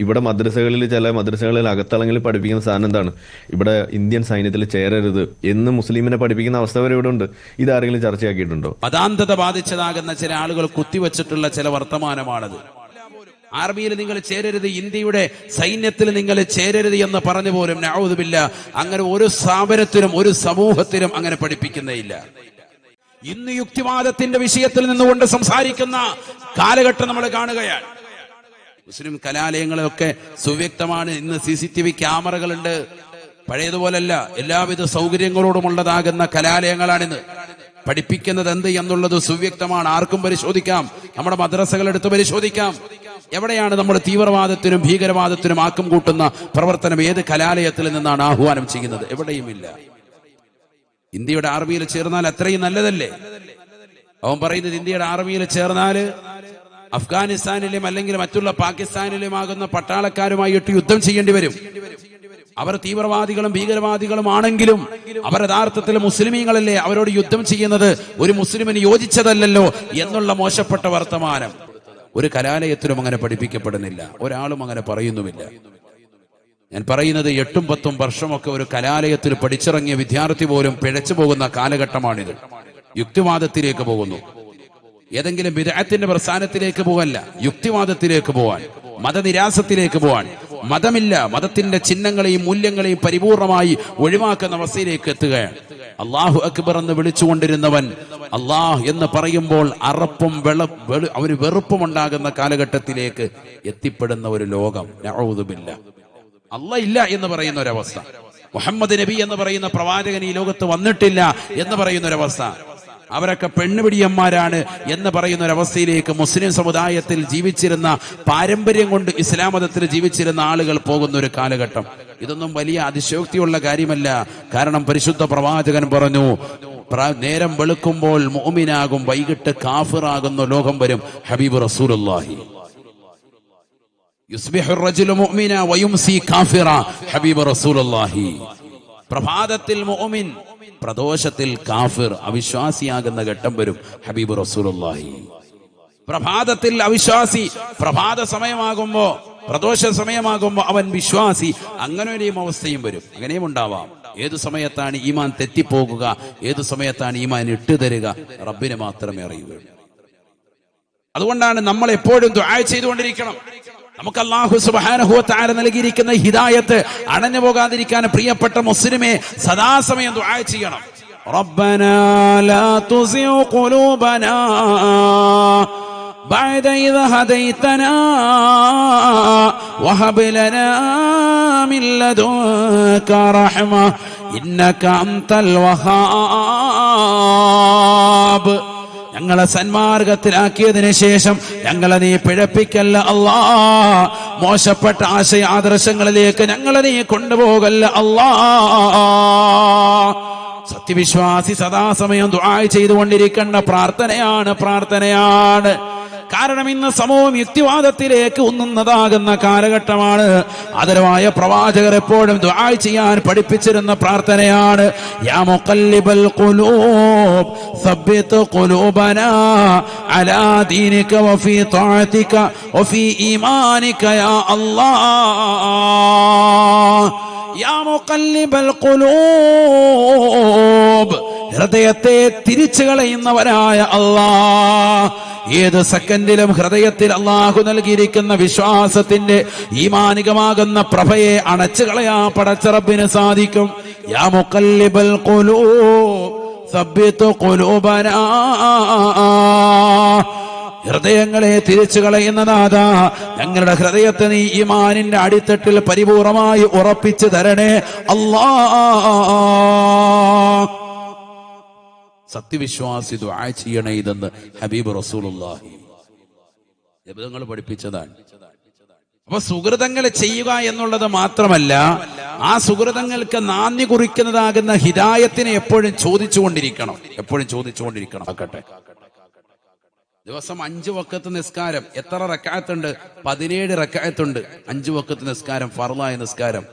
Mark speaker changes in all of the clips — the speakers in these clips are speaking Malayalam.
Speaker 1: ഇവിടെ മദ്രസകളിൽ ചില മദ്രസകളിൽ അകത്തളങ്ങളിൽ പഠിപ്പിക്കുന്ന സാധനം എന്താണ്? ഇവിടെ ഇന്ത്യൻ സൈന്യത്തിൽ ചേരരുത് എന്ന് മുസ്ലിമിനെ പഠിപ്പിക്കുന്ന അവസ്ഥ വരെ ഇവിടെ ഉണ്ട്. ഇതാരെങ്കിലും ചർച്ചയാക്കിയിട്ടുണ്ടോ?
Speaker 2: മതാന്തത ബാധിച്ചതാകുന്ന ചില ആളുകൾ കുത്തിവച്ചിട്ടുള്ള ചില വർത്തമാനമാണത്. ആർമിയിൽ നിങ്ങൾ ചേരരുത് ഇന്ത്യയുടെ സൈന്യത്തിൽ നിങ്ങൾ ചേരരുത് എന്ന് പറഞ്ഞു പോലും നാവുതുമില്ല അങ്ങനെ ഒരു സ്ഥാപനത്തിലും ഒരു സമൂഹത്തിനും അങ്ങനെ പഠിപ്പിക്കുന്നേയില്ല. ഇന്ന് യുക്തിവാദത്തിന്റെ വിഷയത്തിൽ നിന്നുകൊണ്ട് സംസാരിക്കുന്ന കാലഘട്ടം നമ്മൾ കാണുകയാണ്. മുസ്ലിം കലാലയങ്ങളൊക്കെ സുവ്യക്തമാണ്. ഇന്ന് സി സി ടി വി ക്യാമറകളുണ്ട്. പഴയതുപോലല്ല എല്ലാവിധ സൗകര്യങ്ങളോടുമുള്ളതാകുന്ന കലാലയങ്ങളാണിന്ന്. പഠിപ്പിക്കുന്നത് എന്ത് എന്നുള്ളത് സുവ്യക്തമാണ്. ആർക്കും പരിശോധിക്കാം. നമ്മുടെ മദ്രസകൾ എടുത്ത് പരിശോധിക്കാം. എവിടെയാണ് നമ്മൾ തീവ്രവാദത്തിനും ഭീകരവാദത്തിനും ആക്കം കൂട്ടുന്ന പ്രവർത്തനം? ഏത് കലാലയത്തിൽ നിന്നാണ് ആഹ്വാനം ചെയ്യുന്നത്? എവിടെയുമില്ല. ഇന്ത്യയുടെ ആർമിയിൽ ചേർന്നാൽ അത്രയും നല്ലതല്ലേ? അവൻ പറയുന്നത് ഇന്ത്യയുടെ ആർമിയിൽ ചേർന്നാൽ അഫ്ഗാനിസ്ഥാനിലും അല്ലെങ്കിൽ മറ്റുള്ള പാകിസ്ഥാനിലും ആകുന്ന പട്ടാളക്കാരുമായിട്ട് യുദ്ധം ചെയ്യേണ്ടി വരും. അവർ തീവ്രവാദികളും ഭീകരവാദികളും ആണെങ്കിലും അവർ യഥാർത്ഥത്തിൽ മുസ്ലിമീങ്ങളല്ലേ? അവരോട് യുദ്ധം ചെയ്യുന്നത് ഒരു മുസ്ലിമിന് യോജിച്ചതല്ലല്ലോ എന്നുള്ള മോശപ്പെട്ട വർത്തമാനം ഒരു കലാലയത്തിലും അങ്ങനെ പഠിപ്പിക്കപ്പെടുന്നില്ല. ഒരാളും അങ്ങനെ പറയുന്നുമില്ല. ഞാൻ പറയുന്നത് എട്ടും പത്തും വർഷമൊക്കെ ഒരു കലാലയത്തിൽ പഠിച്ചിറങ്ങിയ വിദ്യാർത്ഥി പോലും പിഴച്ചു പോകുന്ന കാലഘട്ടമാണിത്. യുക്തിവാദത്തിലേക്ക് പോകുന്നു. ഏതെങ്കിലും വിരാത്തിന്റെ പ്രസ്ഥാനത്തിലേക്ക് പോകല്ല യുക്തിവാദത്തിലേക്ക് പോവാൻ മതനിരാസത്തിലേക്ക് പോവാൻ മതമില്ല മതത്തിന്റെ ചിഹ്നങ്ങളെയും മൂല്യങ്ങളെയും പരിപൂർണമായി ഒഴിവാക്കുന്ന അവസ്ഥയിലേക്ക് എത്തുകയാണ്. അള്ളാഹു അക്ബർ എന്ന് വിളിച്ചുകൊണ്ടിരുന്നവൻ അള്ളാഹ് എന്ന് പറയുമ്പോൾ അറപ്പും വെള അവന് വെറുപ്പും ഉണ്ടാകുന്ന കാലഘട്ടത്തിലേക്ക് എത്തിപ്പെടുന്ന ഒരു ലോകം. നഊദുബില്ലാ അല്ല ഇല്ല എന്ന് പറയുന്ന ഒരവസ്ഥ. മുഹമ്മദ് നബി എന്ന് പറയുന്ന പ്രവാചകൻ ഈ ലോകത്ത് വന്നിട്ടില്ല എന്ന് പറയുന്ന ഒരവസ്ഥ. അവരൊക്കെ പെണ്ണുപിടിയന്മാരാണ് എന്ന് പറയുന്ന ഒരു അവസ്ഥയിലേക്ക് മുസ്ലിം സമുദായത്തിൽ ജീവിച്ചിരുന്ന പാരമ്പര്യം കൊണ്ട് ഇസ്ലാം മതത്തിൽ ജീവിച്ചിരുന്ന ആളുകൾ പോകുന്ന ഒരു കാലഘട്ടം. ഇതൊന്നും വലിയ അതിശോക്തിയുള്ള കാര്യമല്ല. കാരണം പരിശുദ്ധ പ്രവാചകൻ പറഞ്ഞു നേരം വെളുക്കുമ്പോൾ മോമിനാകും വൈകിട്ട് കാഫിറാകുന്ന ലോകം വരും. ഹബീബ് കാഫിറ. ഹബീബ് പ്രഭാതത്തിൽ പ്രദോഷത്തിൽ കാഫിർ അവിശ്വാസിയാകുന്ന ഘട്ടം വരും. ഹബീബ് റസൂലുള്ളാഹി. പ്രഭാതത്തിൽ അവിശ്വാസി പ്രഭാത സമയമാകുമ്പോ പ്രദോഷ സമയമാകുമ്പോ അവൻ വിശ്വാസി. അങ്ങനെ ഒരു അവസ്ഥയും വരും. അങ്ങനെയും ഉണ്ടാവാം. ഏതു സമയത്താണ് ഈമാൻ തെറ്റിപ്പോകുക? ഏതു സമയത്താണ് ഈമാൻ ഇട്ടുതരിക റബ്ബിനെ മാത്രമേ അറിയുകയുള്ളൂ അതുകൊണ്ടാണ് നമ്മൾ എപ്പോഴും ദുആ ചെയ്തുകൊണ്ടിരിക്കണം. നമുക്ക് അള്ളാഹു സുബ്ഹാനഹു വ തആല നൽകിയിരിക്കുന്ന ഹിദായത്ത് അണഞ്ഞു പോകാതിരിക്കാൻ പ്രിയപ്പെട്ട മുസ്ലിമെ സദാസമയം ദുആ ചെയ്യണം ربنا لا تزغ قلوبنا بعد إذ هديتنا وهب لنا من لدنك رحمة إنك أنت الوهاب ഞങ്ങളെ സന്മാർഗത്തിലാക്കിയതിന് ശേഷം ഞങ്ങളെ നീ പിഴപ്പിക്കല്ല അല്ലാ. മോശപ്പെട്ട ആശയ ആദർശങ്ങളിലേക്ക് ഞങ്ങളെ നീ കൊണ്ടുപോകല്ല അല്ലാ. സത്യവിശ്വാസി സദാസമയം ദുആ ചെയ്തുകൊണ്ടിരിക്കേണ്ട പ്രാർത്ഥനയാണ് പ്രാർത്ഥനയാണ്. കാരണം ഇന്ന് സമൂഹം യുക്തിവാദത്തിലേക്ക് ഉന്നുന്നതാകുന്ന കാലഘട്ടമാണ്. ആദരവായ പ്രവാചകർ എപ്പോഴും ദ്വാ ചെയ്യാൻ പഠിപ്പിച്ചിരുന്ന പ്രാർത്ഥനയാണ് യാ മുഖല്ലിബൽ ഖുലൂബ് സബ്ബിത് അലാ ദീനിക ഈമാനിക യാ അല്ലാഹ്. യാ മുഖല്ലിബൽ ഖുലൂബ് ഹൃദയത്തെ തിരിച്ചു കളയുന്നവരായ അള്ളാ ഏത് സെക്കൻഡിലും ഹൃദയത്തിൽ അള്ളാഹു നൽകിയിരിക്കുന്ന വിശ്വാസത്തിന്റെ ഈമാനികമാകുന്ന പ്രഭയെ അണച്ചു കളയാ പടച്ചറബിന് സാധിക്കും. യാ മുക്കല്ലിബൽ ഹൃദയങ്ങളെ തിരിച്ചു കളയുന്ന നാഥ ഞങ്ങളുടെ ഹൃദയത്തെ നീ ഈ മാനിന്റെ അടിത്തട്ടിൽ പരിപൂർണമായി ഉറപ്പിച്ചു തരണേ അല്ലാ സത്യവിശ്വാസി ദുആ ചെയ്യണേ ഇതെന്ന് ഹബീബ് റസൂലുള്ളാഹി. ജബിതങ്ങൾ പഠിപ്പിച്ചതാണ്. അപ്പൊ സുഹൃതങ്ങൾ ചെയ്യുക എന്നുള്ളത് മാത്രമല്ല ആ സുഹൃതങ്ങൾക്ക് നാന്ദി കുറിക്കുന്നതാകുന്ന ഹിതായത്തിനെ എപ്പോഴും ചോദിച്ചുകൊണ്ടിരിക്കണം. എപ്പോഴും ചോദിച്ചുകൊണ്ടിരിക്കണം. ആക്കട്ടെ ദിവസം അഞ്ചു വക്കത്ത് നിസ്കാരം. എത്ര റക്കായത്തുണ്ട്? പതിനേഴ് റക്കായത്തുണ്ട്. അഞ്ചു വക്കത്ത് നിസ്കാരം ഫർലായ നിസ്കാരം.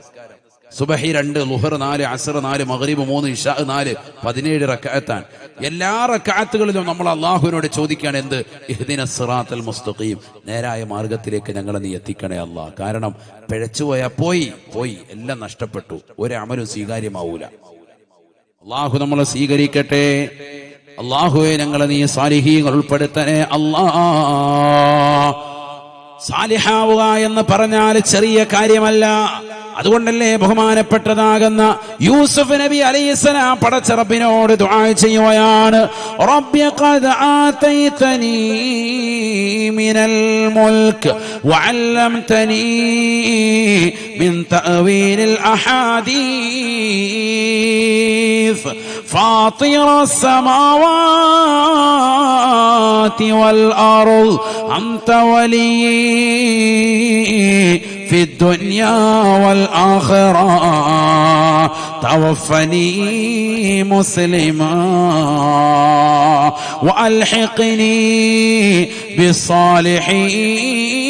Speaker 2: സുബഹി രണ്ട് ലുഹർ നാല് അസർ നാല് മഗ്രിബ് മൂന്ന് ഇഷാ നാല് പതിനേഴ് റക്കാത്താൻ എല്ലാ റക്കാത്തുകളിലും നമ്മൾ അള്ളാഹുവിനോട് ചോദിക്കുകയാണ് എന്ത്? ഇഹ്ദിന സിറാത്തൽ മുസ്തഖീം. നേരായ മാർഗത്തിലേക്ക് ഞങ്ങളെ നീ എത്തിക്കണേ അള്ളാഹ് കാരണം പിഴച്ചുപോയ പോയി പോയി എല്ലാം നഷ്ടപ്പെട്ടു. ഒരു അമലും സ്വീകാര്യമാവൂല. അള്ളാഹു നമ്മളെ സ്വീകരിക്കട്ടെ. അള്ളാഹുവെ ഞങ്ങളെ നീ സാലിഹീങ്ങൾ ഉൾപ്പെടുത്തണേ അള്ളാ. സാലിഹാവുക എന്ന് പറഞ്ഞാൽ ചെറിയ കാര്യമല്ല. അതുകൊണ്ടല്ലേ ബഹുമാനപ്പെട്ടതാകുന്ന യൂസുഫ് നബി അലൈഹിസ്സലാം പടച്ച റബ്ബിനോട് ദുആ ചെയ്യുകയാണ് റബ്ബി ഖദ് ആതൈതനി മിനൽ മുൽക്ക് വഅല്ലംതനി മിൻ തഅവീലിൽ അഹാദീസ് فاطر السماوات والأرض أنت ولي في الدنيا والآخرة. توفني مسلما وألحقني بالصالحين.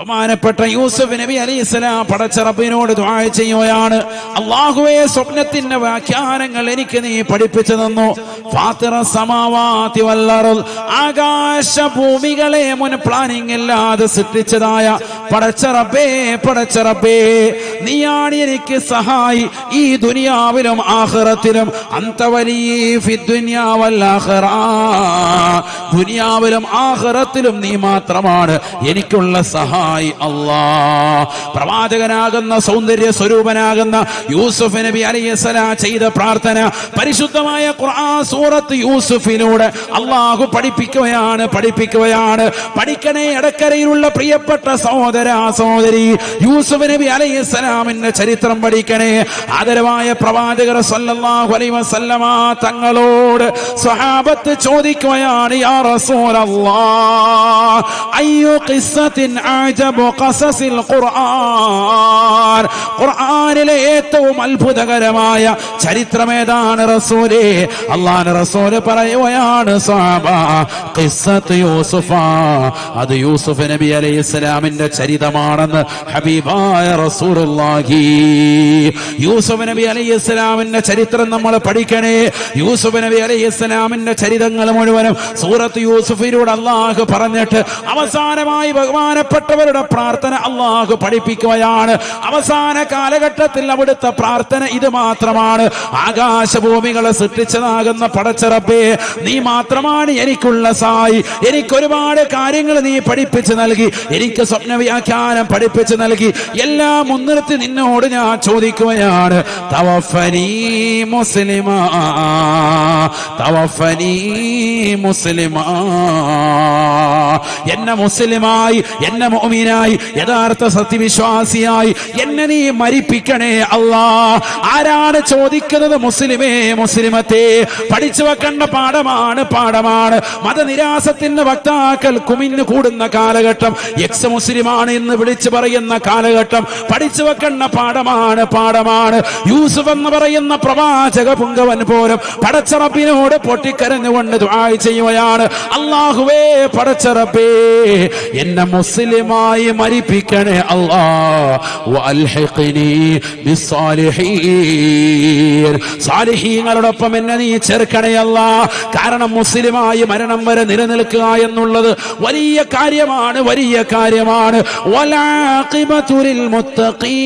Speaker 2: ബഹുമാനപ്പെട്ട യൂസഫ് നബി അലി സ്വലാം പടച്ചറബിനോട് ദുആ ചെയ്യുകയാണ്. അള്ളാഹുവെ സ്വപ്നത്തിന്റെ വ്യാഖ്യാനങ്ങൾ എനിക്ക് നീ പഠിപ്പിച്ചു തന്നു. ഫാത്തിറ സമാവാതി വല്ലറുൽ ആകാശ ഭൂമികളെ മുൻ പ്ലാനിങ് ഇല്ലാതെ സൃഷ്ടിച്ചതായ പടച്ചറബേ പടച്ചറബേ നീയാണ് എനിക്ക് സഹായി ഈ ദുനിയാവിലും ആഹ്റത്തിലും. ദുനിയാവിലും ആഹ്റത്തിലും നീ മാത്രമാണ് എനിക്കുള്ള സഹായി അല്ലാ പ്രവാചകനാകുന്ന സൗന്ദര്യ സ്വരൂപനാകുന്ന യൂസുഫ് നബി അലൈഹിസ്സലാം ചെയ്ത പ്രാർത്ഥന പരിശുദ്ധമായ ഖുർആൻ സൂറത്ത് യൂസുഫിലൂടെ അള്ളാഹു പഠിപ്പിക്കുകയാണ് പഠിപ്പിക്കുകയാണ്. പഠിക്കണേ ഇടക്കരയിലുള്ള പ്രിയപ്പെട്ട സഹോദര സഹോദരി യൂസുഫ് നബി അലൈഹിസ്സലാമിന്റെ ചരിത്രം പഠിക്കണേ. ആദരവായ പ്രവാചകർ സല്ലല്ലാഹു അലൈഹി വസല്ലമ തങ്ങളോട് സ്വഹാബത്ത് ചോദിക്കുകയാണ് യാ റസൂലല്ലാഹ് അയ്യു ഖിസ്സത്തിൻ അഅജബ ഖസസിൽ ഖുർആൻ. ഖുർആനിലെ ഏറ്റവും അത്ഭുതകരമായ ചരിത്രമേതാണ് റസൂലേ? അള്ളാഹ് റസൂൽ പറയുകയാണ് സ്വഹാബ ഖിസ്സത്ത് യൂസുഫ അത് യൂസുഫ് നബി അലൈഹി ഇസ്ലാമിന്റെ ചരിതമാണെന്ന് ഹബീബായ റസൂലുള്ളാഹി യൂസുഫ് നബി അലൈഹി ഇസ്ലാമിന്റെ ചരിത്രം നമ്മൾ പഠിക്കണേ. യൂസുഫ് നബി അലൈഹി ഇസ്ലാമിന്റെ ചരിതങ്ങൾ മുഴുവനും സൂറത്ത് യൂസുഫിലൂടെ അള്ളാഹു പറഞ്ഞിട്ട് അവസാനമായി ബഹുമാനപ്പെട്ടവരുടെ പ്രാർത്ഥന അള്ളാഹു പഠിപ്പിക്കുകയാണ്. അവസാന കാലഘട്ടത്തിൽ അവിടുത്തെ പ്രാർത്ഥന ഇത് മാത്രമാണ്. ആകാശഭൂമികളെ സൃഷ്ടിച്ചതാകുന്ന പടച്ചറപ്പേ നീ മാത്രമാണ് എനിക്കുള്ള സായി. എനിക്ക് ഒരുപാട് കാര്യങ്ങൾ നീ പഠിപ്പിച്ചു നൽകി. എനിക്ക് സ്വപ്ന വ്യാഖ്യാനം പഠിപ്പിച്ചു നൽകി. എല്ലാം മുൻനിർത്തി നിന്നോട് ഞാൻ ചോദിക്കുകയാണ് തവഫനി മുസ്ലിമാ തവഫനി മുസ്ലിമാ. എന്നെ മുസ്ലിമായി എന്നെ മോമിനായി യഥാർത്ഥ സത്യവിശ്വാസിയായി എന്നെ നീ മരിപ്പിക്കണേ അല്ലാ. ആരാണ് ചോദിക്കുന്നത്? മുസ്ലിമേ മുസ്ലിമത്തെ. പഠിച്ചു വെക്കേണ്ട പാഠമാണ് പാഠമാണ്. മതനിരാസത്തിന്റെ വക്താക്കൾ കുമിഞ്ഞു കൂടുന്ന കാലഘട്ടം എക്സ് മുസ്ലിമാണ് എന്ന് വിളിച്ചു പറയുന്ന കാലഘട്ടം പഠിച്ചു വെക്കേണ്ട പാഠമാണ് പാഠമാണ്. യൂസുഫ് എന്ന് പറയുന്ന പ്രവാചക പുങ്കവൻ പോലും പടച്ചറപ്പിനോട് പൊട്ടിക്കരഞ്ഞുകൊണ്ട് ദുആ ചെയ്യുകയാണ്. അള്ളാഹുവേ പടച്ചറപ്പേ എന്നെ മുസ്ലിമായി മരിപ്പിക്കണേ ബിസ്സാലിഹീൻ. സാലിഹീങ്ങളോടൊപ്പം എന്നെ നീ ചേർക്കണേ അല്ലാ. കാരണം മുസ്ലിമായി മരണം വരെ നിലനിൽക്കുക എന്നുള്ളത് വലിയ കാര്യമാണ് വലിയ കാര്യമാണ്. മുത്തഖീൻ.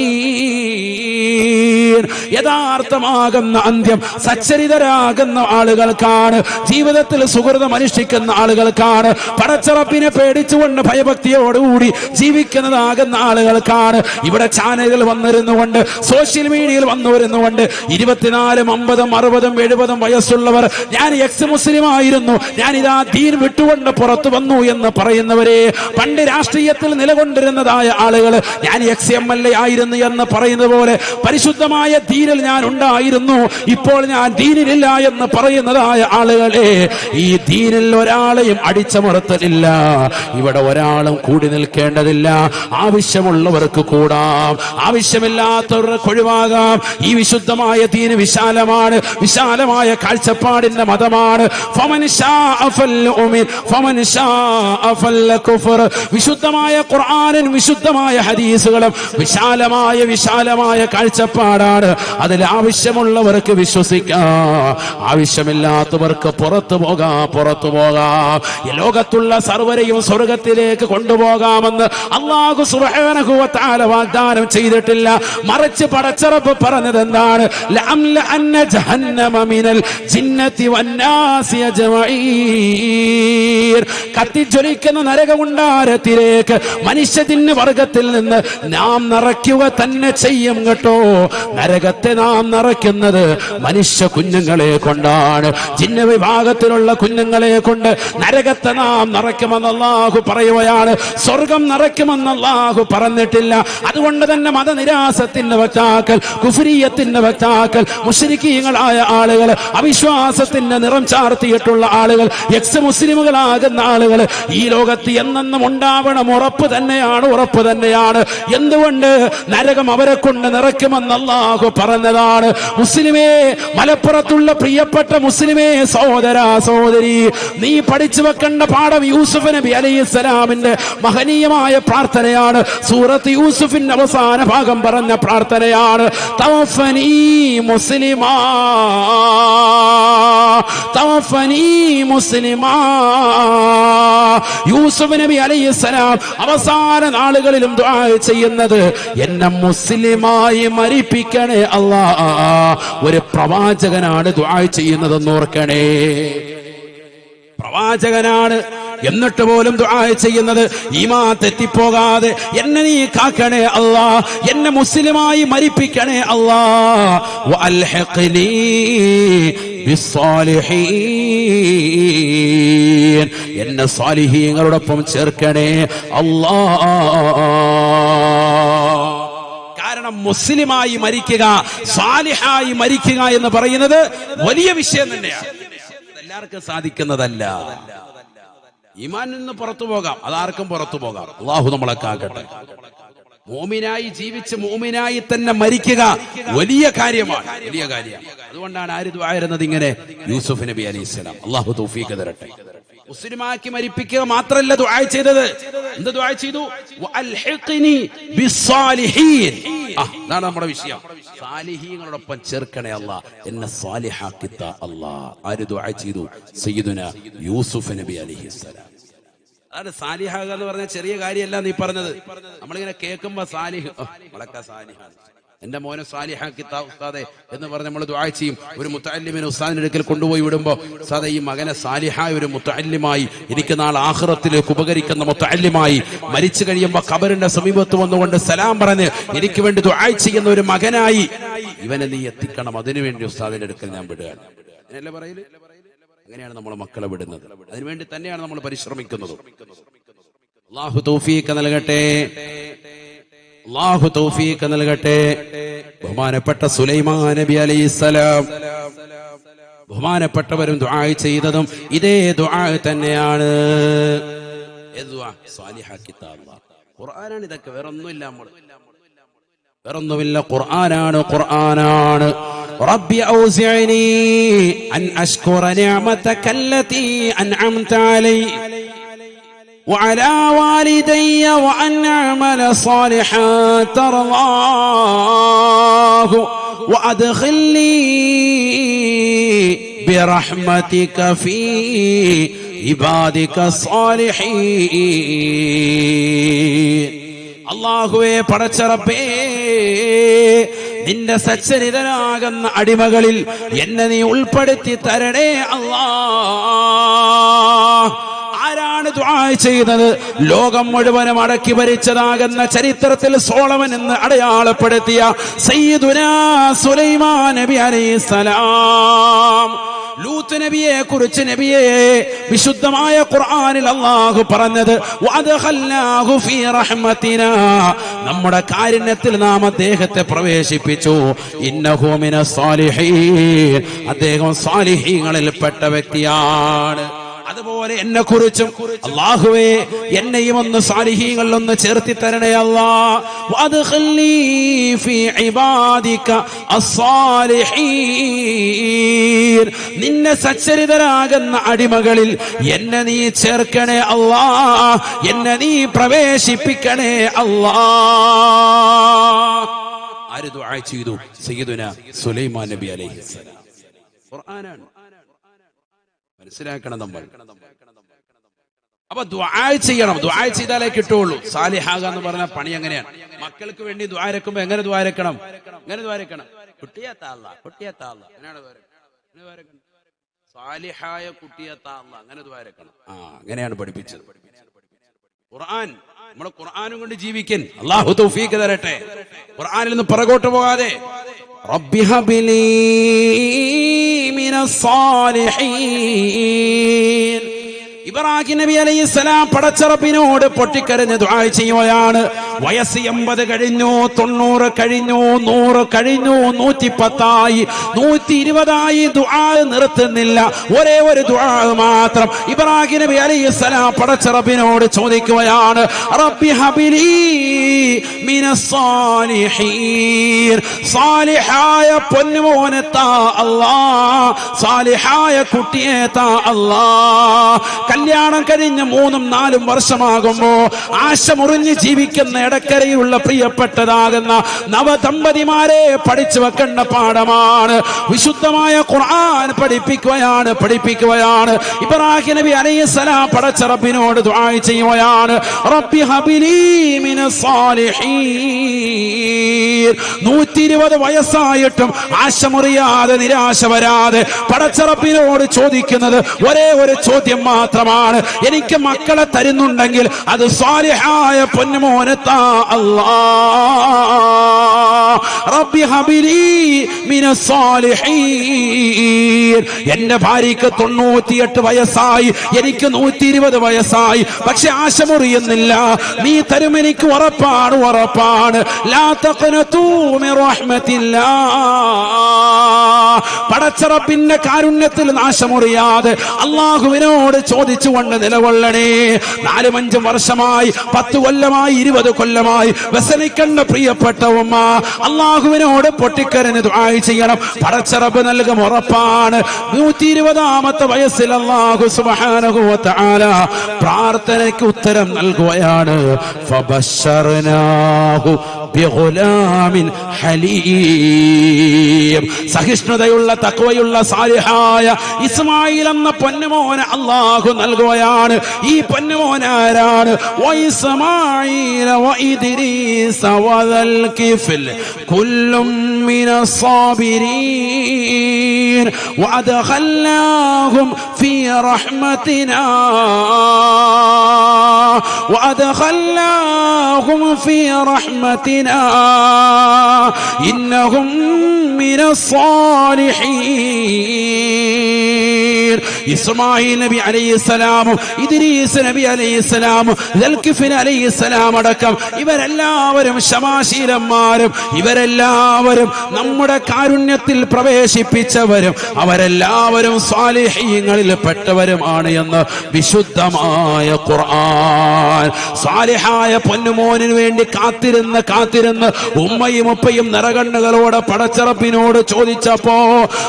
Speaker 2: യഥാർത്ഥമാകുന്ന അന്ത്യം സച്ചരിതരാകുന്ന ആളുകൾക്കാണ്. ജീവിതത്തിൽ സുഹൃതം അനുഷ്ഠിക്കുന്ന ആളുകൾക്കാണ്. പടച്ചറപ്പിനെ പേടിച്ചുകൊണ്ട് ഭയഭക്തിയോടുകൂടി ജീവിക്കുന്നതാകുന്ന ആളുകൾക്കാണ്. ഇവിടെ ചാനലുകൾ വന്നിരുന്നുകൊണ്ട് സോഷ്യൽ മീഡിയയിൽ വന്നു വരുന്നുകൊണ്ട് ഇരുപത്തിനാലും അമ്പതും അറുപതും എഴുപതും വയസ്സുള്ളവർ ഞാൻ എക്സ് മുസ്ലിം ആയിരുന്നു ഞാൻ ഇതാ ദീൻ വിട്ടുകൊണ്ട് പുറത്തു വന്നു എന്ന് പറയുന്നവരെ പണ്ട് രാഷ്ട്രീയത്തിൽ നിലകൊണ്ടിരുന്നതായ ആളുകൾ ഞാൻ എക്സ് എം എൽ എ ആയിരുന്നു. എന്ന് പറയുന്നത് പോലെ പരിശുദ്ധമായ ദീനിൽ ഞാൻ ഉണ്ടായിരുന്നു. ഇപ്പോൾ ഞാൻ ദീനിലില്ല എന്ന് പറയുന്നതായ ആളുകളെ ഈ ദീനിൽ ഒരാളെയും അടിച്ചമർത്തലില്ല. ഇവിടെ ഒരാളും കൂടി നിൽക്കേണ്ടതില്ല. ആവശ്യമുള്ളവർക്ക് കൂടാം. ആവശ്യമില്ലാത്തവർക്ക് ഒഴിവാകാം ഈ വിശുദ്ധമായ ദീന് വിശാലമാണ്. വിശാലമായ കാഴ്ചപ്പാടിന്റെ മതമാണ്. വിശുദ്ധമായ ഖുർആാനും വിശുദ്ധമായ ഹദീസുകളും വിശാലമായ വിശാലമായ വിശാലമായ കാഴ്ചപ്പാടാണ്. അതിൽ ആവശ്യമുള്ളവർക്ക് വിശ്വസിക്കാം. ആവശ്യമില്ലാത്തവർക്ക് പുറത്തു പോകാം പുറത്തു പോകാം. ലോകത്തുള്ള സർവരെയും സ്വർഗത്തിലേക്ക് കൊണ്ടുപോകാമെന്ന് അള്ളാഹു വ വാഗ്ദാനം ചെയ്തിട്ടില്ല. മറിച്ച് പടച്ചറപ്പ് പറഞ്ഞത് എന്താണ് കത്തിജ്വലിക്കുന്ന നരകമുണ്ടാരത്തിലേക്ക് മനുഷ്യതിന് വർഗത്തിൽ നിന്ന് നാം നിറയ്ക്കുക തന്നെ ചെയ്യും കേട്ടോ. നരകത്തെ നാം നിറയ്ക്കുന്നത് മനുഷ്യ കുഞ്ഞുങ്ങളെ കൊണ്ടാണ്. ജിന്ന വിഭാഗത്തിലുള്ള കുഞ്ഞുങ്ങളെ കൊണ്ട് നരകത്തെ നാം നിറയ്ക്കുമെന്ന് പറയുകയാണ്. സ്വർഗം നിറയ്ക്കുമെന്ന് പറഞ്ഞിട്ടില്ല. അതുകൊണ്ട് തന്നെ മതനിരാസത്തിന്റെ വക്താക്കൾ കുഫുരീയത്തിന്റെ വക്താക്കൾ മുഷരിക്കീങ്ങളായ ആളുകൾ അവിശ്വാസത്തിന്റെ നിറം ചാർത്തിയിട്ടുള്ള ആളുകൾ എക്സ് മുസ്ലിമുകളാകുന്ന ആളുകൾ ഈ ലോകത്ത് എന്നെന്നും ഉണ്ടാവണം. ഉറപ്പ് തന്നെയാണ് ഉറപ്പ് തന്നെയാണ്. എന്തുകൊണ്ട് നരകം അവരെ കൊണ്ട് നിറയ്ക്കുമെന്ന് അള്ളാഹു പറഞ്ഞതാണ്. മുസ്ലിമേ മലപ്പുറത്തുള്ള പ്രിയപ്പെട്ട മുസ്ലിമേ സഹോദര സഹോദരി നീ പഠിച്ചു വെക്കേണ്ട പാഠം യൂസുഫ് നബി അലൈഹി സ്വലാമിന്റെ മഹനീയമായ പ്രാർത്ഥനയാണ്. സൂറത്ത് യൂസുഫിന്റെ അവസാന ഭാഗം പറഞ്ഞ പ്രാർത്ഥനയാണ്. തവഫനി മുസ്ലിമാ. മുസ്ലിമാ. നബി അലൈഹി സ്വലാം അവസാന നാളുകളിലും ചെയ്യുന്നത് എന്നെ മുസ്ലിമായി മരിപ്പിക്കണേ അല്ലാ ഒരു പ്രവാചകനാണ് ദുആ ചെയ്യുന്നതെന്ന് ഓർക്കണേ. പ്രവാചകനാണ് എന്നിട്ട് പോലും ദുആ ചെയ്യുന്നത് ഈമാ തെറ്റിപ്പോകാതെ എന്നെ നീ കാക്കണേ അല്ലാ എന്നെ മുസ്ലിമായി മരിപ്പിക്കണേ അല്ലാ. വഅൽഹിഖ്നീ ബിസ്സാലിഹീൻ എന്നെ സാലിഹീങ്ങളോടൊപ്പം ചേർക്കണേ അല്ലാ. കാരണം മുസ്ലിമായി മരിക്കുക സാലിഹായി മരിക്കുക എന്ന് പറയുന്നത് വലിയ വിഷയം തന്നെയാണ്. എല്ലാവർക്കും സാധിക്കുന്നതല്ല. ഈമാനിൽ നിന്ന് പുറത്തു പോകാം. അതാർക്കും പുറത്തു പോകാം. അള്ളാഹു നമ്മളെ കാക്കട്ടെ. മോമിനായി ജീവിച്ച് മോമിനായി തന്നെ മരിക്കുക വലിയ കാര്യമാണ്. വലിയ കാര്യമാണ്. അതുകൊണ്ടാണ് ആര് ദ്വായിരുന്നത് ഇങ്ങനെ? യൂസുഫ് നബി അലൈഹി അള്ളാഹു തൗഫീഖ് തരട്ടെ. മുസ്ലിമാക്കി മരിപ്പിക്കുക മാത്രല്ല ദുആ ചെയ്തത്. എന്ത് ദുആ ചെയ്തു? വഅൽഹിഖ്നി ബിസ്സാലിഹീൻ. അതാണ് നമ്മുടെ വിഷയം. സാലിഹീങ്ങളോടൊപ്പം ചേർക്കണേ അല്ലാ. എന്നെ സാലിഹാക്കിത്ത അല്ലാ. ആര് ദുആ ചെയ്തു? സയ്യിദുന യൂസുഫ് നബി അലൈഹിസ്സലാം അതാണ് സാലിഹാക എന്ന് പറഞ്ഞ ചെറിയ കാര്യമല്ല നീ പറഞ്ഞത്. നമ്മളിങ്ങനെ കേൾക്കുമ്പോ സാലിഹ് നമ്മളൊക്കെ സാലിഹാണ്. എന്റെ മോനെ സാലിഹാക്കി താ ഉസ്താദെ എന്ന് പറഞ്ഞ് നമ്മൾ ദുആ ചെയ്യും. ഒരു മുത്തല്ലിമിനെ ഉസ്താദിന്റെ അടുക്കൽ കൊണ്ടുപോയി വിടുമ്പോ ഉസ്താദെ ഈ മകനെ സാലിഹായ ഒരു മുത്തല്ലിമായി എനിക്ക് നാളെ ആഹ്റത്തിലേക്ക് ഉപകരിക്കുന്ന മുത്തല്ലിമായി മരിച്ചു കഴിയുമ്പോൾ ഖബറിന്റെ സമീപത്ത് വന്നുകൊണ്ട് സലാം പറഞ്ഞ് എനിക്ക് വേണ്ടി ദുആ ചെയ്യുന്ന ഒരു മകനായി. ഇവനെ നീ എത്തിക്കണം. അതിനുവേണ്ടി ഉസ്താദിന്റെ അടുക്കൽ ഞാൻ വിടുകയാണ്. അങ്ങനെയാണ് നമ്മൾ മക്കളെ വിടുന്നത്. അതിനുവേണ്ടി തന്നെയാണ് നമ്മൾ പരിശ്രമിക്കുന്നത്. അള്ളാഹു തൗഫീഖ് നൽകട്ടെ. അള്ളാഹു തൗഫീഖ് നൽകട്ടെ. ബഹുമാനപ്പെട്ട സുലൈമാ നബി അലൈഹിസ്സലാം ബഹുമാനപ്പെട്ടവരും ദുആ ചെയ്തതും ഇതേ ദുആ തന്നെയാണ്. ഖുർആനാണ് ഇതൊക്കെ. വേറൊന്നുമില്ല നമ്മൾ വേറൊന്നുമില്ല. ഖുർആനാണ് ഖുർആനാണ്. ربي أوزعني അൻ അഷ്കുറ نعمتك التي അലൈ. وعلى والدي وأن أعمل صالحا ترضاه وأدخلني برحمتك في عبادك الصالحين അള്ളാഹുവെ പടച്ചറപ്പേ നിന്റെ സച്ചരിതനാകുന്ന അടിമകളിൽ എന്നെ നീ ഉൾപ്പെടുത്തി തരണേ അല്ലാ ആരാണ് ചെയ്യുന്നത്. ലോകം മുഴുവനും അടക്കി ഭരിച്ചതാകുന്ന ചരിത്രത്തിൽ സോളമൻ എന്ന് അടയാളപ്പെടുത്തിയ സയ്യിദുനാ സുലൈമാൻ നബി സലാം ലൂത്ത് നബിയെ കുറിച്ച് നബിയെ വിശുദ്ധമായ ഖുർആനിൽ അള്ളാഹു പറഞ്ഞത് നമ്മുടെ കാരുണ്യത്തിൽ നാം അദ്ദേഹത്തെ പ്രവേശിപ്പിച്ചു. ഇന്നഹു മിനസ് സാലിഹീൻ. അദ്ദേഹം സാലിഹീങ്ങളിൽ പെട്ട വ്യക്തിയാണ്. അതുപോലെ എന്നെ കുറിച്ചും അള്ളാഹുവേ എന്നെയും ഒന്ന് സാലിഹീങ്ങളിൽ ഒന്ന് ചേർത്തി തരണേ നിന്നെ സച്ചരിതരാകുന്ന അടിമകളിൽ എന്നെ നീ ചേർക്കണേ അല്ലാ. എന്നെ നീ പ്രവേശിപ്പിക്കണേ അല്ലാ. ആര് ദുആ ചെയ്തു? സയ്യിദുന സുലൈമാൻ നബി അലൈഹിസ്സലാം ഖുർആനാണ്. മനസ്സിലാക്കണം നമ്മൾ. അപ്പൊ ദ്വായ ചെയ്യണം. ദ്വായ ചെയ്താലേ കിട്ടുള്ളൂ സാലിഹാക എന്ന് പറഞ്ഞ പണി എങ്ങനെയാണ് മക്കൾക്ക് വേണ്ടി ദ്വാരക്കുമ്പോ എങ്ങനെ ദ്വാരക്കണം എങ്ങനെ ദ്വാരക്കണം കുട്ടിയത്താള്ള കുട്ടിയത്താള്ള അങ്ങനെയാണ് ദ്വാരക്കണം. എങ്ങനെ ദ്വാരക്കണം? സാലിഹായ കുട്ടിയത്താള്ള അങ്ങനെ ദ്വാരക്കണം ആ അങ്ങനെയാണ് പഠിപ്പിച്ചത്. ഖുർആൻ നമ്മൾ ഖുർആാനും കൊണ്ട് ജീവിക്കൻ. അള്ളാഹു തൗഫീഖ് തരട്ടെ. ഖുർആാനിൽ നിന്ന് പിറകോട്ട് പോകാതെ. റബ്ബി ഹബിലി മിനസ് സാലിഹീൻ ഇബ്രാഹിം നബി അലൈഹി സ്വലാം പടച്ചറപ്പിനോട് പൊട്ടിക്കരഞ്ഞ് ദുആ ചെയ്യുകയാണ്. വയസ്സ് എൺപത് കഴിഞ്ഞു തൊണ്ണൂറ് കഴിഞ്ഞു നൂറ് കഴിഞ്ഞു നൂറ്റി പത്തായി നൂറ്റി ഇരുപതായി ദുആ നിർത്തുന്നില്ല. ഒരേ ഒരു ദുആ മാത്രം ഇബ്രാഹിം നബി അലൈഹി സ്വലാം പടച്ചറപ്പിനോട് ചോദിക്കുകയാണ്. റബ്ബി ഹബിലി മിനസ് സാലിഹീൻ സാലിഹായ പൊന്നുമോനെ താ അല്ലാ. സാലിഹായ കുട്ടിയെ താ അല്ലാ. കല്യാണം കഴിഞ്ഞ് മൂന്നും നാലും വർഷമാകുമ്പോ ആശ മുറിഞ്ഞ് ജീവിക്കുന്ന ഇടക്കരയിലുള്ള പ്രിയപ്പെട്ടതാകുന്ന നവദമ്പതിമാരെ പഠിച്ചു വെക്കേണ്ട പാഠമാണ്. വിശുദ്ധമായ ഖുർആൻ പഠിപ്പിക്കുകയാണ് പഠിപ്പിക്കുകയാണ്. ഇബ്രാഹിം നബി അലൈഹിസ്സലാം പടച്ച റബ്ബിനോട് ദുആ ചെയ്യുകയാണ്. റബ്ബി ഹബിലി മിന സാലിഹീൻ. വയസ്സായിട്ടും ആശമുറിയാതെ നിരാശ വരാതെ പടച്ചറപ്പിനോട് ചോദിക്കുന്നത് ഒരേ ഒരു ചോദ്യം മാത്രമാണ് എനിക്ക് മക്കളെ തരുന്നുണ്ടെങ്കിൽ അത് സാലിഹായ പൊന്നുമോനത്താ റബ്ബി ഹബിലി മിന എന്റെ ഭാര്യക്ക് തൊണ്ണൂറ്റിയെട്ട് വയസ്സായി. എനിക്ക് നൂറ്റി ഇരുപത് വയസ്സായി. പക്ഷെ ആശമുറിയുന്നില്ല. നീ തരും എനിക്ക് ഉറപ്പാണ് ഉറപ്പാണ്. ലാ പടച്ചറപ്പിന്റെ കാരുണ്യത്തിൽ നാശമുറിയാതെ അള്ളാഹുവിനോട് ചോദിച്ചുകൊണ്ട് നിലകൊള്ളണേ. നാലും അഞ്ചും വർഷമായി പത്ത് കൊല്ലമായി ഇരുപത് കൊല്ലമായി വ്യസനിക്കേണ്ട പ്രിയപ്പെട്ട ഉമ്മ അള്ളാഹുവിനോട് പൊട്ടിക്കരന് ദുആ ചെയ്യണം. പടച്ചറപ്പ് നൽകും ഉറപ്പാണ്. നൂറ്റി ഇരുപതാമത്തെ വയസ്സിൽ അള്ളാഹു സുബ്ഹാനഹു വ തആല പ്രാർത്ഥനയ്ക്ക് ഉത്തരം നൽകുകയാണ്. ഫബശർനാഹു ബിഗുലാമിൻ ഹലീം. സഹിഷ്ണുതയുള്ള തക്വയുള്ള സാലിഹായ ഇസ്മായിൽ എന്ന പൊന്നുമോനെ അള്ളാഹു നൽകുകയാണ് ഈ പൊന്നുമോൻ ആരാണ് വൈസ്മായിൽ വഇദ്രീസ വദൽ കിഫിൽ കുല്ലും മിന الصابرين وأدخلناهم في رحمتنا وأدخلناهم في رحمتنا إنهم من الصالحين ഇസ്മായിൽ നബി അലൈഹിസ്സലാമും ഇദ്രീസ് നബി അലൈഹിസ്സലാമും ദൽകിഫിൻ അലൈഹിസ്സലാം അടക്കം ഇവരെല്ലാവരും ക്ഷമാശീലന്മാരും ഇവരെല്ലാവരും നമ്മുടെ കാരുണ്യത്തിൽ പ്രവേശിപ്പിച്ചവരും അവരെല്ലാവരും സ്വാലിഹീങ്ങളിൽ പെട്ടവരുമാണ് എന്ന് വിശുദ്ധമായ ഖുർആൻ. സ്വാലിഹായ പൊന്നുമോനിന് വേണ്ടി കാത്തിരുന്ന് കാത്തിരുന്ന് ഉമ്മയും ഉപ്പയും നിറകണ്ണുകളോട് പടച്ചിറപ്പിനോട് ചോദിച്ചപ്പോ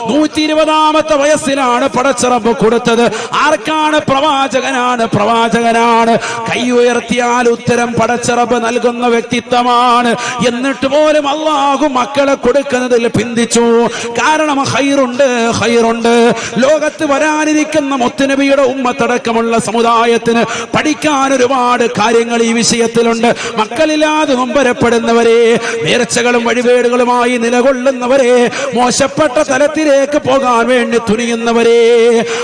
Speaker 2: നൂറ്റി ഇരുപതാമത്തെ വയസ്സിലാണ് പടച്ചിറപ്പ് കൊടുത്തത്. ആർക്കാണ് പ്രവാചകനാണ്? പ്രവാചകനാണ്. കൈ ഉയർത്തിയാൽ ഉത്തരം പടച്ചിറപ്പ് നൽകുന്ന വ്യക്തിത്വമാണ്. എന്നിട്ട് പോലും അള്ളാഹു മക്കളെ കൊടുക്കുന്നതിൽ പിന്തിച്ചു. കാരണം ഹൈറുണ്ട് ഹൈറുണ്ട്. ലോകത്ത് വരാനിരിക്കുന്ന മുത്തുനബിയുടെ ഉമ്മത്തടക്കമുള്ള സമുദായത്തിന് പഠിക്കാൻ ഒരുപാട് കാര്യങ്ങൾ ഈ വിഷയത്തിലുണ്ട്. മക്കളില്ലാതെ നൊമ്പരപ്പെടുന്നവരെ നേർച്ചകളും വഴിപേടുകളുമായി നിലകൊള്ളുന്നവരെ മോശപ്പെട്ട തലത്തിലേക്ക് പോകാൻ വേണ്ടി തുനിയുന്നവരെ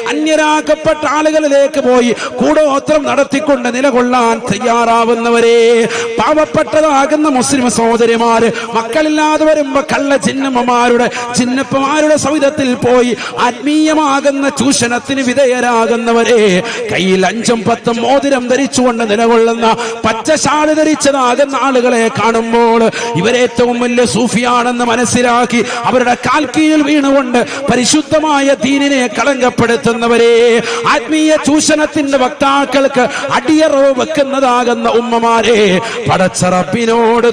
Speaker 2: അന്യരാക്കപ്പെട്ട ആളുകളിലേക്ക് പോയി കൂടോത്രം നടത്തിക്കൊണ്ട് നിലകൊള്ളാൻ തയ്യാറാവുന്നവരെ. പാവപ്പെട്ടതാകുന്ന മുസ്ലിം സഹോദരിമാര് മക്കളില്ലാതെ വരുമ്പോ കള്ള ചിന്നമ്മമാരുടെ ചിന്നപ്പമാരുടെ സൗധത്തിൽ പോയി ആത്മീയമാകുന്ന ചൂഷണത്തിന് വിധേയരാകുന്നവരെ. കയ്യിൽ അഞ്ചും പത്തും മോതിരം ധരിച്ചുകൊണ്ട് നിലകൊള്ളുന്ന പച്ചശാല ധരിച്ചതാകുന്ന ആളുകളെ കാണുമ്പോൾ ഇവരേറ്റവും വലിയ സൂഫിയാണെന്ന് മനസ്സിലാക്കി അവരുടെ കാൽക്കീഴിൽ വീണുകൊണ്ട് പരിശുദ്ധമായ ദീനിനെ കളങ്കപ്പെടുത്തുന്നവരെ ആത്മീയ ചൂഷണത്തിന്റെ വക്താക്കൾക്ക് അടിയറവ് വെക്കുന്നതാകുന്ന ഉമ്മമാരെ പടച്ചറപ്പിനോട്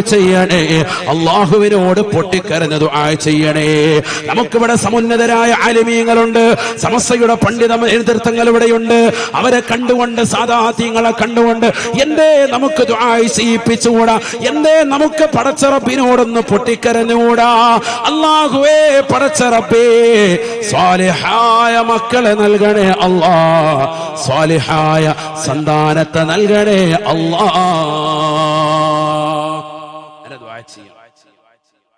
Speaker 2: ചെയ്യണേ. അള്ളാഹുവിനോട് പൊട്ടിക്കരഞ്ഞ ചെയ്യണേ. നമുക്കിവിടെ സമുന്നതരായ ആലിമീങ്ങളുണ്ട്. സമസ്തയുടെ പണ്ഡിത നേതൃത്വങ്ങൾ ഇവിടെയുണ്ട്. അവരെ കണ്ടുകൊണ്ട് സാധാത്യങ്ങളെ കണ്ടുകൊണ്ട് എന്തേ നമുക്ക് ചെയ്യിപ്പിച്ചുകൂടാ? എന്തേ നമുക്ക് പടച്ചറപ്പിനോടൊന്ന് പൊട്ടിക്കരഞ്ഞുകൂടാ? അള്ളാഹുവേ പടച്ചറപ്പേ സ്വാലിഹായ മക്കളെ നൽകണേ അള്ളാ സ്വാലിഹായ സന്താനത്തെ നൽകണേ അള്ളാ.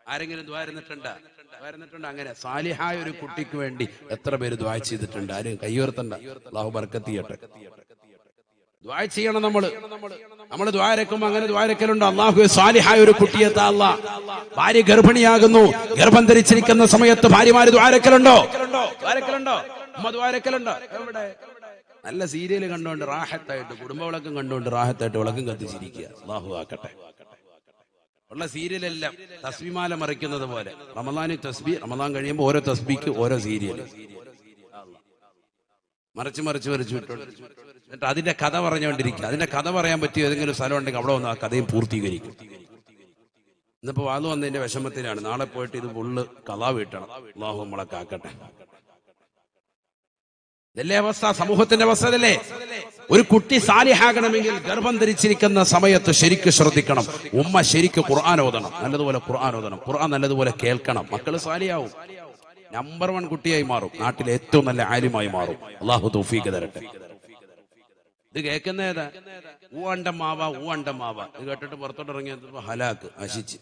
Speaker 2: ആരെങ്കിലും ദ്വാരുന്നിട്ടുണ്ട് അങ്ങനെ സാലിഹായ ഒരു കുട്ടിക്ക് വേണ്ടി എത്ര പേര് ദ്വാ ചെയ്തിട്ടുണ്ട്? ആരും? കയ്യുയർത്തണ്ട അള്ളാഹു ബർക്കത്ത് ചെയ്യണം നമ്മൾ. നമ്മൾ ദ്വാരക്കുമ്പോ അങ്ങനെ ദ്വാരക്കലുണ്ട് അള്ളാഹു സാലിഹായ ഒരു കുട്ടിയെ താള്ള ഭാര്യ ഗർഭിണിയാകുന്നു. ഗർഭം ധരിച്ചിരിക്കുന്ന സമയത്ത് ഭാര്യമാര് ദ്വാരക്കലുണ്ടോ ദ്വാരക്കലുണ്ടോ ഉമ്മ ദ്വാരക്കലുണ്ടോ നല്ല സീരിയൽ കണ്ടുകൊണ്ട് റാഹത്തായിട്ട് കുടുംബ വിളക്കം കണ്ടുകൊണ്ട് റാഹത്തായിട്ട് വിളക്കം കത്തിച്ചിരിക്കുക. അള്ളാഹു ആക്കട്ടെ. ഉള്ള സീരിയലെല്ലാം തസ്ബിമാല മറിക്കുന്നത് പോലെ. റമദാനി തസ്ബി റമദാൻ കഴിയുമ്പോൾ ഓരോ തസ്ബിക്ക് ഓരോ സീരിയൽ മറിച്ച് മറിച്ച് മറിച്ച് വിട്ടോണ്ട്. എന്നിട്ട് അതിന്റെ കഥ പറഞ്ഞുകൊണ്ടിരിക്കുക. അതിന്റെ കഥ പറയാൻ പറ്റിയ ഏതെങ്കിലും സ്ഥലം ഉണ്ടെങ്കിൽ അവിടെ വന്ന് ആ കഥയും പൂർത്തീകരിക്കും. ഇന്നിപ്പോ വാതു വന്നതിന്റെ വിഷമത്തിലാണ് നാളെ പോയിട്ട് ഇത് ഫുള്ള് കഥ വീട്ടണം. അള്ളാഹു നമ്മളെ കാക്കട്ടെ. ഇതല്ലേ അവസ്ഥ? സമൂഹത്തിന്റെ അവസ്ഥ അതല്ലേ ഒരു കുട്ടി സാലിഹാകണമെങ്കിൽ ഗർഭം ധരിച്ചിരിക്കുന്ന സമയത്ത് ശരിക്ക് ശ്രദ്ധിക്കണം. ഉമ്മ ശരിക്ക് ഖുർആൻ ഓതണം. നല്ലതുപോലെ ഖുർആൻ ഓതണം. ഖുർആൻ നല്ലതുപോലെ കേൾക്കണം. മക്കൾ സാലിയാവും. നമ്പർ വൺ കുട്ടിയായി മാറും. നാട്ടിലെ ഏറ്റവും നല്ല ആലിമായി മാറും. അള്ളാഹു തൗഫീഖ് തരട്ടെ. ഇത് ഏതാ? ഊവണ്ടമാവ ഊവണ്ടമാവ ഇത് കേട്ടിട്ട് പുറത്തോട്ട് ഇറങ്ങിയ ഹലാക്ക് നശിച്ച്.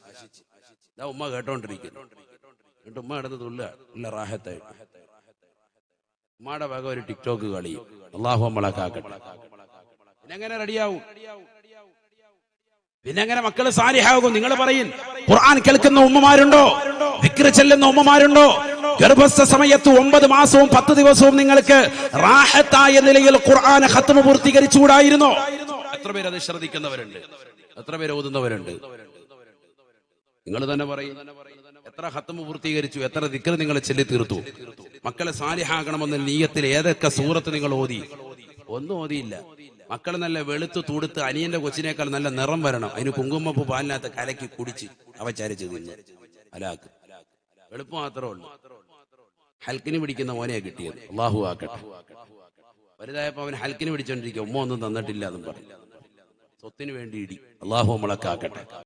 Speaker 2: ഇതാ ഉമ്മ കേട്ടോണ്ടിരിക്കുന്നു. എന്നിട്ട് ഉമ്മ എടുത്ത് തുള്ള ഉള്ള റാഹത്തായി. ഉമ്മയുടെ വക ഒരു ടിക്ടോക്ക് കളി. അള്ളാഹു നമ്മളെ പിന്നെങ്ങനെ റെഡിയാവും? പിന്നെങ്ങനെ മക്കൾ സാരിഹാകും നിങ്ങൾ പറയും. ഖുർആൻ കേൾക്കുന്ന ഉമ്മമാരുണ്ടോ? വിക്രി ചെല്ലുന്ന ഉമ്മമാരുണ്ടോ? ഗർഭസ്ഥ സമയത്ത് ഒമ്പത് മാസവും പത്ത് ദിവസവും നിങ്ങൾക്ക് റാഹത്തായ നിലയിൽ ഖുർആൻ ഹത്തമ പൂർത്തീകരിച്ചുകൂടായിരുന്നോ. എത്ര പേര് അത് ശ്രദ്ധിക്കുന്നവരുണ്ട്? എത്ര പേര് ഓതുന്നവരുണ്ട്? നിങ്ങൾ തന്നെ പറയും. എത്ര ഹത്തമ പൂർത്തീകരിച്ചു? എത്ര ദിക്കർ നിങ്ങൾ ചെല്ലി തീർത്തു മക്കളെ സാലിഹാകണമെന്ന നീയത്തിൽ ഏതൊക്കെ സൂറത്ത് നിങ്ങൾ ഓതി? ഒന്നും ഓതിയില്ല. മക്കൾ നല്ല വെളുത്ത് തുടുത്ത് അനിയന്റെ കൊച്ചിനേക്കാൾ നല്ല നിറം വരണം. അതിന് കുങ്കുമപ്പ് പാലിനകത്ത് കലക്കി കുടിച്ച് അവചാരിച്ചു തിന്ന്. അലാക്ക്. എളുപ്പം മാത്രമേ ഉള്ളൂ. ഹൽക്കിന് പിടിക്കുന്ന മോനെ കിട്ടിയത്. അള്ളാഹു ആക്കട്ടെ വലുതായപ്പോ അവൻ ഹൽക്കിന് പിടിച്ചോണ്ടിരിക്കുക ഉമ്മ ഒന്നും തന്നിട്ടില്ല എന്നും പറഞ്ഞു. സ്വത്തിന് വേണ്ടി ഇടി. അള്ളാഹു മുളക്കാക്കട്ടെ കാക്കട്ടെ.